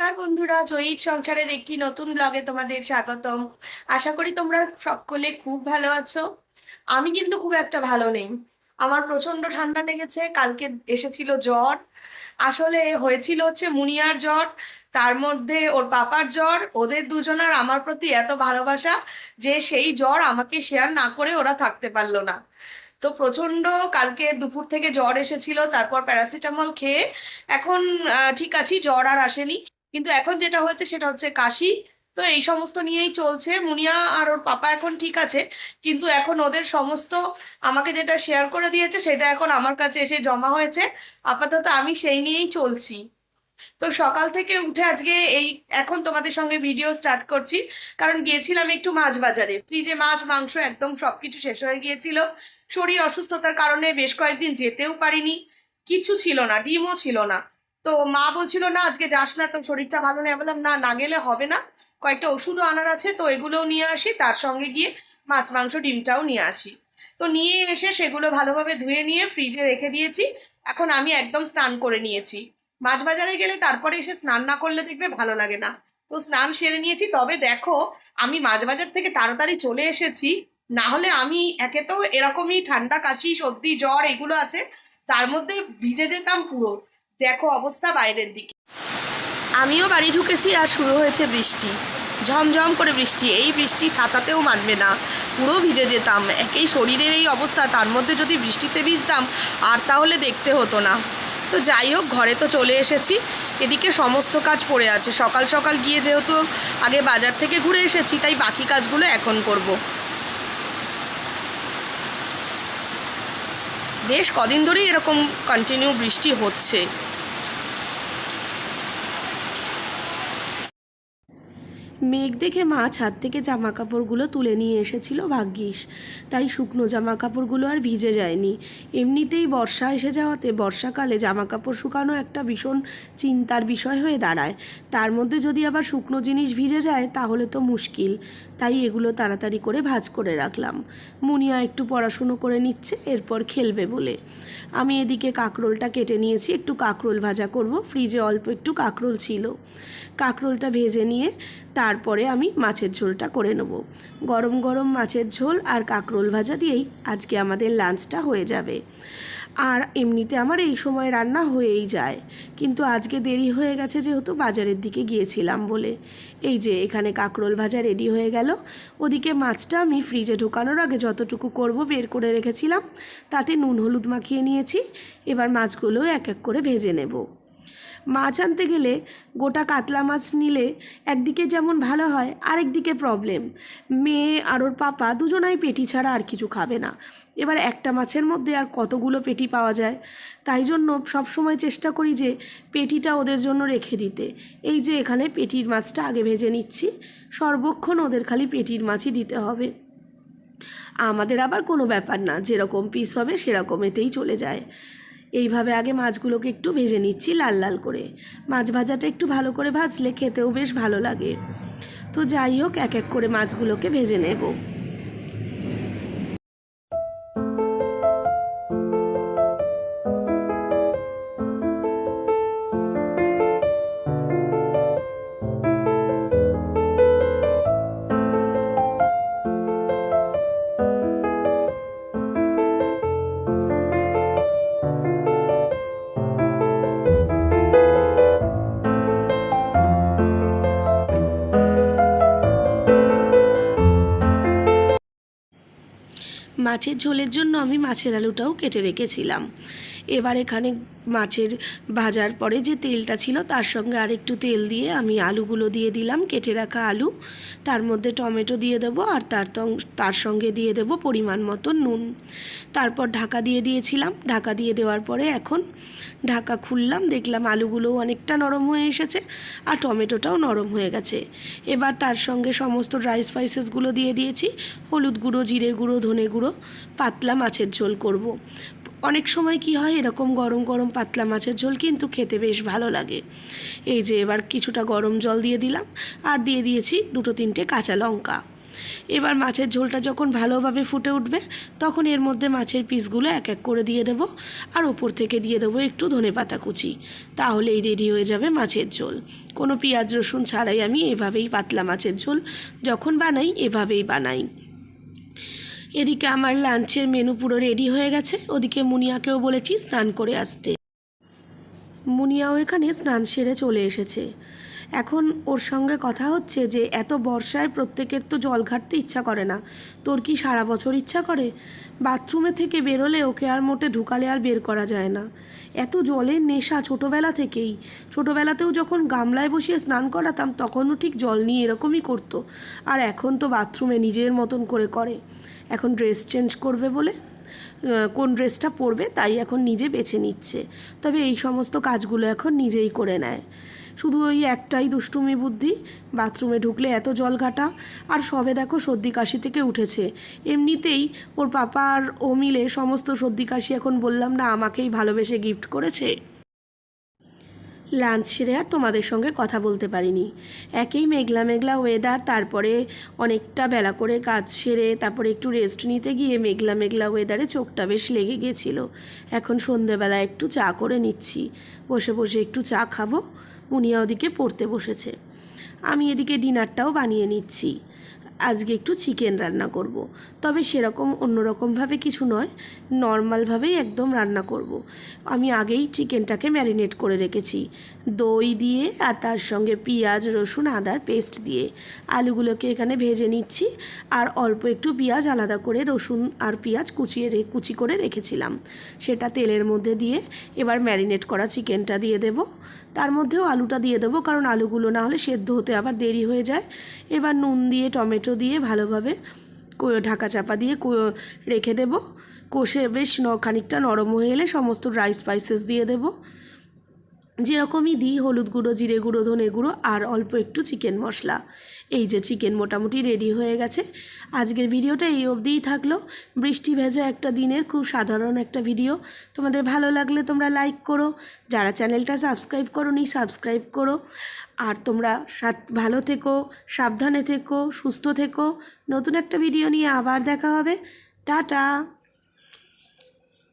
নমস্কার বন্ধুরা, জয়ীর সংসারের একটি নতুন ব্লগে তোমাদের স্বাগতম। আশা করি তোমরা সকলে খুব ভালো আছো। আমি কিন্তু খুব একটা ভালো নেই। আমার প্রচণ্ড ঠান্ডা লেগেছে, কালকে এসেছিল জ্বর। আসলে হয়েছিল হচ্ছে মুনিয়ার জ্বর, তার মধ্যে ওর পাপার জ্বর, ওদের দুজনার আমার প্রতি এত ভালোবাসা যে সেই জ্বর আমাকে শেয়ার না করে ওরা থাকতে পারল না। তো প্রচণ্ড কালকে দুপুর থেকে জ্বর এসেছিল, তারপর প্যারাসিটামল খেয়ে এখন ঠিক আছি, জ্বর আর আসেনি। কিন্তু এখন যেটা হচ্ছে সেটা হচ্ছে কাশি। তো এই সমস্ত নিয়েই চলছে। মুনিয়া আর ওর পাপা এখন ঠিক আছে, কিন্তু এখন ওদের সমস্ত আমাকে যেটা শেয়ার করে দিয়েছে সেটা এখন আমার কাছে এসে জমা হয়েছে। আপাতত আমি সেই নিয়েই চলছি। তো সকাল থেকে উঠে আজকে এই এখন তোমাদের সঙ্গে ভিডিও স্টার্ট করছি। কারণ গিয়েছিলাম একটু মাছ বাজারে। ফ্রিজে মাছ, মাংস একদম সবকিছু শেষ হয়ে গিয়েছিল। শরীর অসুস্থতার কারণে বেশ কয়েকদিন যেতেও পারিনি। কিচ্ছু ছিল না, ডিমও ছিল না। তো মা বলছিল, না, আজকে যাস না তো শরীরটা ভালো নেই। বললাম, না না গেলে হবে না। কয়েকটা ওষুধও আনার আছে, তো এগুলোও নিয়ে আসি। তার সঙ্গে গিয়ে মাছ, মাংস, ডিমটাও নিয়ে আসি। তো নিয়ে এসে সেগুলো ভালোভাবে ধুয়ে নিয়ে ফ্রিজে রেখে দিয়েছি। এখন আমি একদম স্নান করে নিয়েছি। মাছ বাজারে গেলে তারপরে এসে স্নান না করলে দেখবে ভালো লাগে না। তো স্নান সেরে নিয়েছি। তবে দেখো, আমি মাছ বাজার থেকে তাড়াতাড়ি চলে এসেছি। না হলে আমি একে তো এরকমই ঠান্ডা, কাশি, সর্দি, জ্বর এগুলো আছে, তার মধ্যে ভিজে যেতাম পুরো। দেখো অবস্থা বাইরের দিকে। আমিও বাড়ি ঢুকেছি আর শুরু হয়েছে বৃষ্টি। ঝমঝম করে বৃষ্টি, এই বৃষ্টি ছাতাতেও মানবে না। পুরো ভিজে যেতাম, একেই শরীরের এই অবস্থা, তার মধ্যে যদি বৃষ্টিতে ভিজতাম, আর তাহলে দেখতে হতো না। তো যাই হোক, ঘরে তো চলে এসেছি। এদিকে সমস্ত কাজ পড়ে আছে। সকাল সকাল গিয়ে যেহেতু আগে বাজার থেকে ঘুরে এসেছি, তাই বাকি কাজগুলো এখন করব। বেশ কদিন ধরেই এরকম কন্টিনিউ বৃষ্টি হচ্ছে। মেঘ দেখে মা ছাদ থেকে জামা কাপড়গুলো তুলে নিয়ে এসেছিল ভাগ্যিস। তাই শুকনো জামা কাপড়গুলো আর ভিজে যায়নি। এমনিতেই বর্ষা এসে যাওয়াতে বর্ষাকালে জামা কাপড় শুকানো একটা ভীষণ চিন্তার বিষয় হয়ে দাঁড়ায়। তার মধ্যে যদি আবার শুকনো জিনিস ভিজে যায়, তাহলে তো মুশকিল। তাই এগুলো তাড়াতাড়ি করে ভাজ করে রাখলাম। মুনিয়া একটু পড়াশুনো করে নিচ্ছে, এরপর খেলবে বলে। আমি এদিকে কাঁকরোলটা কেটে নিয়েছি, একটু কাঁকরোল ভাজা করব। ফ্রিজে অল্প একটু কাঁকরোল ছিল। কাঁকরোলটা ভেজে নিয়ে তারপরে আমি মাছের ঝোলটা করে নেব। গরম গরম মাছের ঝোল আর কাঁকরোল ভাজা দিয়েই আজকে আমাদের লাঞ্চটা হয়ে যাবে। আর এমনিতে আমার এই সময় রান্না হয়েই যায়। কিন্তু আজকে দেরি হয়ে গেছে যেহেতু বাজারের দিকে গিয়েছিলাম বলে। এই যে, এখানে কাঁকরোল ভাজা রেডি হয়ে গেল। ওদিকে মাছটা আমি ফ্রিজে ঢোকানোর আগে যতটুকু করব বের করে রেখেছিলাম। তাতে নুন হলুদ মাখিয়ে নিয়েছি। এবার মাছগুলো এক এক করে ভেজে নেব। মাছ আনতে গেলে গোটা কাতলা মাছ নিলে একদিকে যেমন ভালো হয়, আরেকদিকে প্রবলেম মেয়ে আর ওর পাপা দুজনাই পেটি ছাড়া আর কিছু খাবে না। এবার একটা মাছের মধ্যে আর কতগুলো পেটি পাওয়া যায়? তাই জন্য সবসময় চেষ্টা করি যে পেটিটা ওদের জন্য রেখে দিতে। এই যে এখানে পেটির মাছটা আগে ভেজে নিচ্ছি, সর্বক্ষণ ওদের খালি পেটির মাছই দিতে হবে। আমাদের আবার কোনো ব্যাপার না, যেরকম পিস হবে সেরকম এতেই চলে যায়। এইভাবে আগে মাছগুলোকে একটু ভেজে নিচ্ছি লাল লাল করে। মাছ ভাজাটা একটু ভালো করে ভাজলে খেতেও বেশ ভালো লাগে। তো যাই হোক, এক এক করে মাছগুলোকে ভেজে নেব। মাছের ঝোলের জন্য আমি মাছের আলুটাও কেটে রেখেছিলাম। এবার এখানে মাছের ভাজার পরে যে তেলটা ছিল, তার সঙ্গে আরেকটু তেল দিয়ে আমি আলুগুলো দিয়ে দিলাম, কেটে রাখা আলু। তার মধ্যে টমেটো দিয়ে দেবো আর তার তার সঙ্গে দিয়ে দেবো পরিমাণ মতো নুন। তারপর ঢাকা দিয়ে দিয়েছিলাম। ঢাকা দিয়ে দেওয়ার পরে এখন ঢাকা খুললাম, দেখলাম আলুগুলোও অনেকটা নরম হয়ে এসেছে আর টমেটোটাও নরম হয়ে গেছে। এবার তার সঙ্গে সমস্ত ড্রাই স্পাইসেসগুলো দিয়ে দিয়েছি। হলুদ গুঁড়ো, জিরে গুঁড়ো, ধনে গুঁড়ো, পাতলা মাছের ঝোল করব। অনেক সময় কি হয়, এরকম গরম গরম পাতলা মাছের ঝোল কিন্তু খেতে বেশ ভালো লাগে। এই যে এবার কিছুটা গরম জল দিয়ে দিলাম, আর দিয়ে দিয়েছি দুটো তিনটে কাঁচা লঙ্কা। এবার মাছের ঝোলটা যখন ভালোভাবে ফুটে উঠবে, তখন এর মধ্যে মাছের পিসগুলো এক এক করে দিয়ে দেবো, আর ওপর থেকে দিয়ে দেবো একটু ধনে পাতা কুচি। তাহলেই রেডি হয়ে যাবে মাছের ঝোল। কোনো পেঁয়াজ রসুন ছাড়াই আমি এভাবেই পাতলা মাছের ঝোল যখন বানাই, এভাবেই বানাই। এদিকে আমার লাঞ্চের মেনু পুরো রেডি হয়ে গেছে। ওদিকে মুনিয়াকেও বলেছি স্নান করে আসতে। মুনিয়াও এখানে স্নান সেরে চলে এসেছে। এখন ওর সঙ্গে কথা হচ্ছে যে, এত বর্ষায় প্রত্যেকের তো জল ঘাটতে ইচ্ছা করে না। তোর কি সারা বছর ইচ্ছা করে? বাথরুমে থেকে বেরোলে ওকে আর মোটে ঢুকালে আর বের করা যায় না। এত জলের নেশা ছোটোবেলা থেকেই। ছোটোবেলাতেও যখন গামলায় বসিয়ে স্নান করাতাম, তখনও ঠিক জল নিয়ে এরকমই করতো। আর এখন তো বাথরুমে নিজের মতন করে করে। এখন ড্রেস চেঞ্জ করবে বলে? কোন ড্রেসটা পরবে তাই এখন নিজে বেছে নিচ্ছে। তবে এই সমস্ত কাজগুলো এখন নিজেই করে নেয়। শুধু ওই একটাই দুষ্টুমি বুদ্ধি? বাথরুমে ঢুকলে এত জল ঘাটা, আর সবে দেখো সর্দি কাশি থেকে উঠেছে। এমনিতেই ওর পাপা আর ও মিলে সমস্ত সর্দি কাশি এখন বললাম, না, আমাকেই ভালোবেসে গিফট করেছে। লাঞ্চ সেরে আর তোমাদের সঙ্গে কথা বলতে পারিনি। একেই মেঘলা মেঘলা ওয়েদার তারপরে অনেকটা বেলা করে কাজ সেরে, তারপরে একটু রেস্ট নিতে গিয়ে মেঘলা মেঘলা ওয়েদারে চোখটা বেশ লেগে গেছিল। এখন সন্ধেবেলা একটু চা করে নিচ্ছি। বসে বসে একটু চা খাব। মুনিয়া ওদিকে পড়তে বসেছে। আমি এদিকে ডিনারটাও বানিয়ে নিচ্ছি। আজকে একটু চিকেন রান্না করব। তবে সেরকম অন্যরকমভাবে কিছু নয়, নর্মালভাবেই একদম রান্না করব। আমি আগেই চিকেনটাকে ম্যারিনেট করে রেখেছি। দই দিয়ে আর তার সঙ্গে পেঁয়াজ, রসুন, আদার পেস্ট দিয়ে আলুগুলোকে এখানে ভেজে নিচ্ছি আর অল্প একটু পেঁয়াজ আলাদা করে রসুন আর পেঁয়াজ কুচিয়ে কুচি করে রেখেছিলাম। সেটা তেলের মধ্যে দিয়ে এবার ম্যারিনেট করা চিকেনটা দিয়ে দেব। তার মধ্যেও আলুটা দিয়ে দেবো, কারণ আলুগুলো না হলে সেদ্ধ হতে আবার দেরি হয়ে যায়। এবার নুন দিয়ে, টমেটো দিয়ে ভালোভাবে ঢাকা চাপা দিয়ে রেখে দেবো। কষে বেশ খানিকটা নরম হয়ে এলে সমস্ত ড্রাই স্পাইসেস দিয়ে দেবো। যেরকমই দিই, হলুদ গুঁড়ো, জিরে গুঁড়ো, ধনে গুঁড়ো আর অল্প একটু চিকেন মশলা। এই যে চিকেন মোটামুটি রেডি হয়ে গেছে। আজকের ভিডিওটা এই অবধিই থাকল। বৃষ্টি ভেজা একটা দিনের খুব সাধারণ একটা ভিডিও। তোমাদের ভালো লাগলে তোমরা লাইক করো। যারা চ্যানেলটা সাবস্ক্রাইব করো নি সাবস্ক্রাইব করো। আর তোমরা ভালো থেকো, সাবধানে থেকো, সুস্থ থেকো। নতুন একটা ভিডিও নিয়ে আবার দেখা হবে। টাটা!